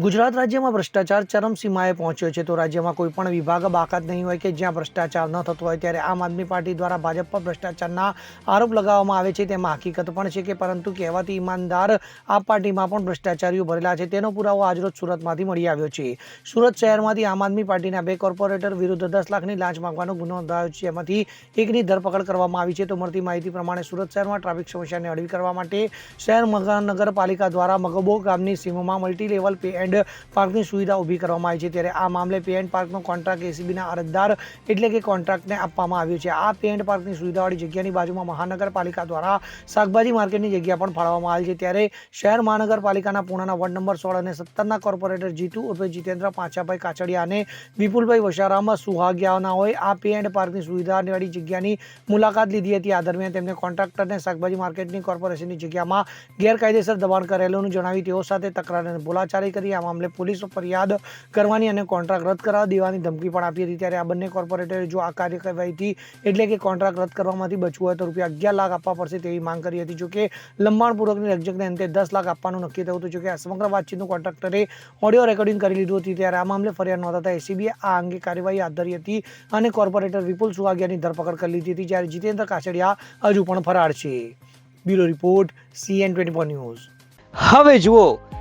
ગુજરાત રાજ્યમાં ભ્રષ્ટાચાર ચરમસીમાએ પહોંચ્યો છે. તો રાજ્યમાં કોઈ પણ વિભાગ બાકાત નહીં હોય કે જ્યાં ભ્રષ્ટાચાર ન થતો હોય, ત્યારે આમ આદમી પાર્ટી દ્વારા ભાજપ પર ભ્રષ્ટાચારના આરોપ લગાવવામાં આવે છે. તેમાં હકીકત પણ છે કે પરંતુ કહેવાતી ઈમાનદાર આ પાર્ટીમાં પણ ભ્રષ્ટાચારીઓ ભરેલા છે. તેનો પુરાવો આજરોજ સુરતમાંથી મળી આવ્યો છે. સુરત શહેરમાંથી આમ આદમી પાર્ટીના બે કોર્પોરેટર વિરુદ્ધ દસ લાખની લાંચ માંગવાનો ગુનો નોંધાયો છે. એમાંથી એકની ધરપકડ કરવામાં આવી છે. તો મળતી માહિતી પ્રમાણે સુરત શહેરમાં ટ્રાફિક સમસ્યાને હળવી કરવા માટે શહેર મહાનગરપાલિકા દ્વારા મગબો ગામની સીમોમાં મલ્ટી લેવલ પે એન્ડ પાર્કની સુવિધા ઊભી કરવામાં આવી છે. ત્યારે આ મામલે પે એન્ડ પાર્કનો કોન્ટ્રાક્ટ એસીબીના અરજદાર એટલે કે કોન્ટ્રાક્ટને આપવામાં આવ્યો છે. આ પે એન્ડ પાર્કની સુવિધાવાળી જગ્યાની બાજુમાં મહાનગરપાલિકા દ્વારા શાકભાજી માર્કેટની જગ્યા પણ ફાળવવામાં આવી છે. ત્યારે શહેર મહાનગરપાલિકાના પૂર્ણના વોર્ડ નંબર સોળ અને સત્તરના કોર્પોરેટર જીતુ ઉર્ફે જીતેન્દ્ર પાંચાભાઈ કાચડિયા અને વિપુલભાઈ વસારામ સુહાગિયાનાઓએ આ પે એન્ડ પાર્કની સુવિધાવાળી જગ્યાની મુલાકાત લીધી હતી. આ દરમિયાન તેમને કોન્ટ્રાક્ટરને શાકભાજી માર્કેટની કોર્પોરેશનની જગ્યામાં ગેરકાયદેસર દબાણ કરેલું જણાવી તેઓ સાથે તકરાર અને બોલાચારી કરી. મામલે પોલીસ ફરિયાદ કરવાની અને કોન્ટ્રાક્ટ રદ કરાવી દેવાની ધમકી પણ આપી હતી. ત્યારે આ બંને કોર્પોરેટરે જો આ કાર્યવાહીથી એટલે કે કોન્ટ્રાક્ટ રદ કરવામાંથી બચવું હોય તો રૂપિયા અગિયાર લાખ આપવા પડશે તેવી માંગ કરી હતી. જોકે લંબાણપૂર્વકની રકજકને અંતે દસ લાખ આપવાનું નક્કી થયું હતું. જોકે આ સમગ્ર વાતચીતનું કોન્ટ્રાક્ટરે ઓડિયો રેકોર્ડિંગ કરી લીધું હતી. ત્યારે આ મામલે ફરિયાદ નોંધાતા એસીબીએ આ અંગે કાર્યવાહી હાથ ધરી હતી અને કોર્પોરેટર વિપુલ સુવાગિયાની ધરપકડ કરી લીધી હતી. જ્યારે જીતેન્દ્ર કાછડિયા હજુ પણ ફરાર છે. Bureau report, C N twenty news. હવે જુઓ